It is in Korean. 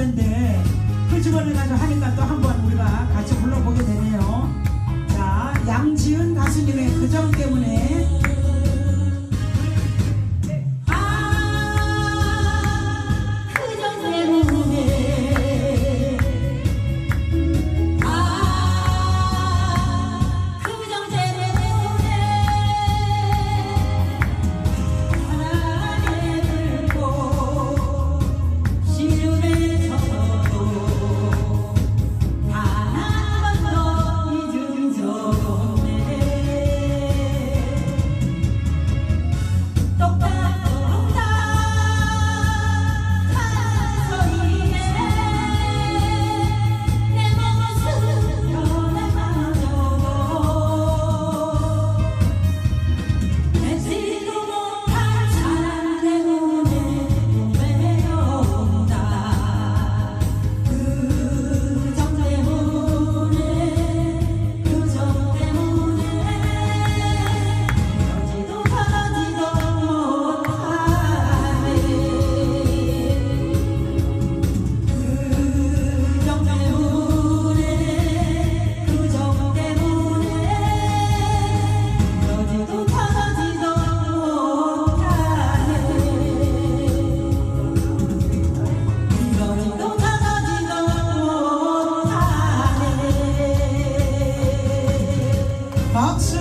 하는데 그 직원을 가지고 하니까 또 한 번 우리가 못하